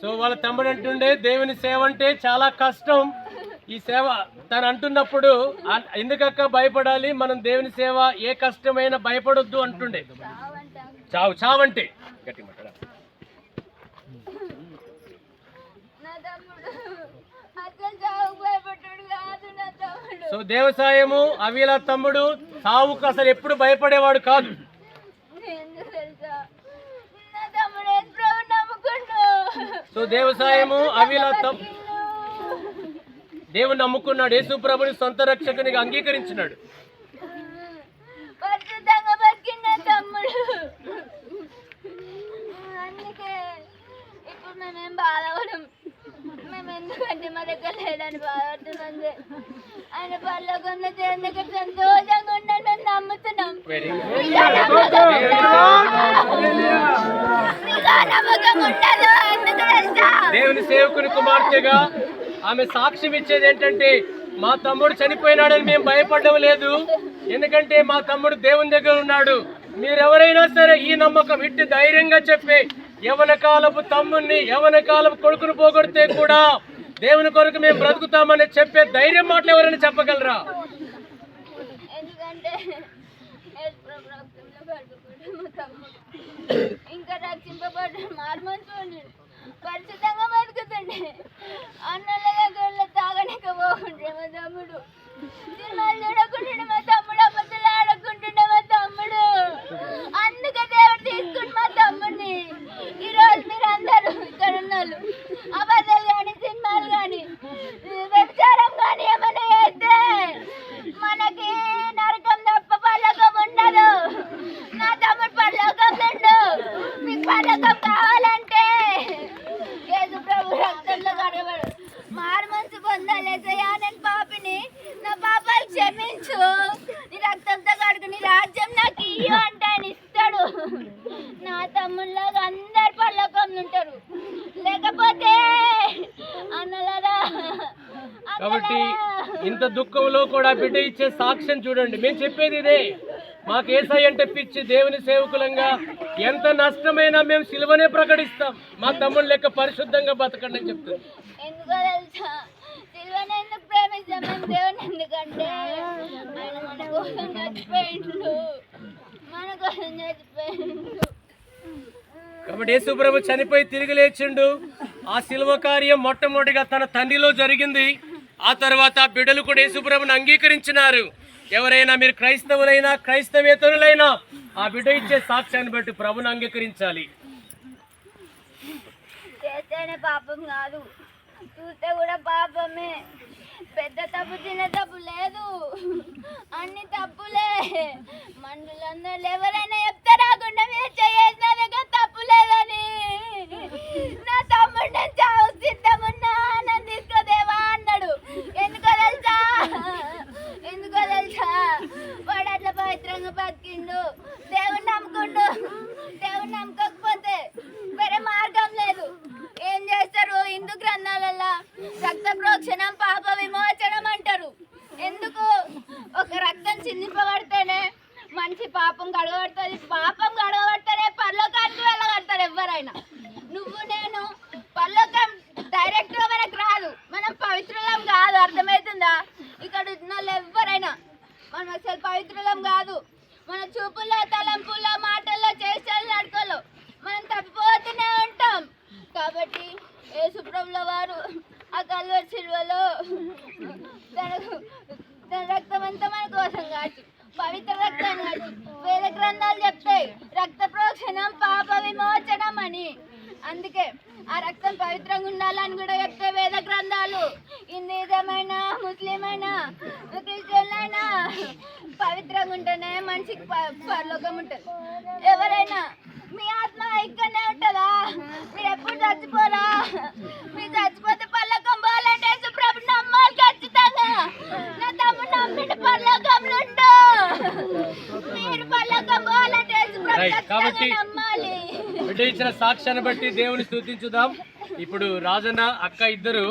So వాళ్ళ తమ్ముడు అంటుండే దేవుని సేవ అంటే చాలా కష్టం. ఈ సేవ తను అంటున్నప్పుడు ఎందుకక్క భయపడాలి? మనం దేవుని సేవ ఏ కష్టమైనా భయపడొద్దు అంటుండే. చావు చావంటే. తమ్ముడు. సో దేవసాయము అవిల తమ్ముడు సావుకు అసలు ఎప్పుడు భయపడేవాడు కాదు ఎందుకు తెలుసా నా తమ్ముడు యేసు ప్రభువుని నమ్ముకుండు సో దేవసాయము అవిల తమ్ దేవుని నమ్ముకున్నాడు. యేసు ప్రభుని సొంత రక్షకునిగా అంగీకరించినాడు. ఎందుకంటే మా దగ్గర లేదని బాధపడుతున్నాం ఆయన సంతోషంగా మేము నమ్ముతున్నాం. నమ్మకం ఉండదు. దేవుని సేవకుని కుమార్తెగా ఆమె సాక్ష్యం ఇచ్చేది ఏంటంటే మా తమ్ముడు చనిపోయినాడని మేము భయపడడం లేదు. ఎందుకంటే మా తమ్ముడు దేవుని దగ్గర ఉన్నాడు. మీరెవరైనా సరే ఈ నమ్మకం ఇట్టి ధైర్యంగా చెప్పే యవన కాలపు తమ్ముడిని యవన కాలపు కొడుకును పోగొడితే కూడా దేవుని కొరకు మేము బ్రతుకుతామని చెప్పే ధైర్యం మాటలు ఎవరైనా చెప్పగలరా? ఇంకా రక్షింపబడ్డ పరిశుద్ధంగా బతుకుతుండే. అన్నల దగ్గర తాగనిక పోకుంటే మా తమ్ముడు. సినిమాలు చూడకుంటుండే మా తమ్ముడు అబద్ధాలు ఆడకుంటుండే మా తమ్ముడు. అందుకే దేవుడు తీసుకుంటు మా తమ్ముడిని. ఈ రోజు మీరు అందరూ ఇక్కడ ఉన్నారు అబద్ధాలు కానీ సినిమాలు కానీ వ్యభిచారం కానీ ఏమైనా చేస్తే మనకి నరకం తప్ప పర్లోకం ఉండదు నా తమ్ముడు పర్లోకంలో ఉండు మీకు పర్లోకం కావాలంటే యేసు ప్రభు రక్తంలో కడగబడు మారు నేను పాపిని. నా పాపాలు క్షమించు. నీ రక్తంతో కడుగు నీ రాజ్యం నాకు ఇయ్యు అంటే ఆయన ఇస్తాడు. నా తమ్ముళ్ళగా అందరు పర్లోకంలో ఉంటారు. లేకపోతే అన్నలారా కాబట్టి. ఇంత దుఃఖంలో కూడా బిడ్డ ఇచ్చే సాక్ష్యం చూడండి. మేము చెప్పేది ఇదే. మాకు ఏసై అంటే పిచ్చి దేవుని సేవకులంగా ఎంత నష్టమైనా మేము సిలువనే ప్రకటిస్తాం. మా తమ్ముడు లెక్క పరిశుద్ధంగా బతకండి అని చెప్తుంది. ఎందుకో తెలుసా? సిల్వని ఎందుకు ప్రేమిస్తాం మేము దేవుని ఎందుకంటే ఆయన మన కోసం చచ్చిపోయిండు. మన కోసం చచ్చిపోయిండు. కాబట్టి యేసుప్రభు చనిపోయి తిరిగి లేచిండు. ఆ శిలువ కార్యం మొట్టమొదటిగా తన తండ్రిలో జరిగింది. ఆ తర్వాత బిడ్డలు కూడా యేసుప్రభుని అంగీకరించినారు. ఎవరైనా మీరు క్రైస్తవులైనా క్రైస్తవేతరులైనా ఆ బిడ్డ ఇచ్చే సాక్ష్యాన్ని బట్టి ప్రభుని అంగీకరించాలి. చేస్తేనే పాపం కాదు. చూస్తే కూడా పాపమే. పెద్ద తప్పు చిన్న తప్పు లేదు. అన్ని తప్పులే. మనుషులందరూ ఎవరైనా చెప్తే రాకుండా మీరు చేయాల్సిన దగ్గర తప్పు లేదని నా తమ్ముడు నేను చావు సిద్ధమున్నా నన్ను తీసుకోదేవా అన్నాడు ఎందుకో తెలుసా ఎందుకో తెలుసా వాడు అట్లా పవిత్రంగా బతికిండు దేవుని నమ్ముకుండు దేవుని నమ్మకపోతే వేరే మార్గం లేదు ఏం చేస్తారు హిందూ గ్రంథాలలో రక్త ప్రోక్షణం పాప విమోచనం అంటారు ఎందుకు ఒక రక్తం చిందింపబడితేనే మనిషి పాపం గడగబడుతుంది పాపం గడగబడితేనే పరలోకానికి వెళ్ళగలుగుతారు ఎవరైనా నువ్వు నేను పరలోకం డైరెక్ట్గా మనకు రాదు. మనం పవిత్రులం కాదు. అర్థమవుతుందా? ఇక్కడ ఉన్న వాళ్ళు ఎవరైనా మనం అసలు పవిత్రులం కాదు. మన చూపుల్లో తలంపుల్లో మాటల్లో చేష్టలు నడుకోలో. మనం తప్పిపోతూనే ఉంటాం. కాబట్టి ఏ శుభ్రంలో వారు ఆ కల్వరి శిల్వలో తనకు తన రక్తం అంతా మన కోసం కాచి పవిత్ర రక్తం కాచి వేద గ్రంథాలు చెప్తాయి. రక్త ప్రోక్షణం పాప విమోచనం అని. అందుకే ఆ రక్తం పవిత్రంగా ఉండాలని కూడా చెప్తే వేద గ్రంథాలు. హిందూజమైనా ముస్లిం అయినా క్రిస్టియన్ అయినా పవిత్రంగా ఉంటేనే మనిషికి పరలోకం ఉంటుంది. ఎవరైనా మీ ఆత్మ ఇక్కడనే ఉంటుందా? మీరు ఎప్పుడు చచ్చిపోరా? మీరు చచ్చిపోతే పరలోకం పోవాలంటే ప్రభు నమ్మాలి ఖచ్చితంగా. నా తమ్ముడు పరలోకంలో ఉండు. మీరు పరలోకం పోవాలంటే ప్రభు ఖచ్చితంగా బిడ్డ ఇచ్చిన సాక్ష్యాన్ని బట్టి దేవుని స్థుతించుదాం. ఇప్పుడు రాజన్న అక్క ఇద్దరు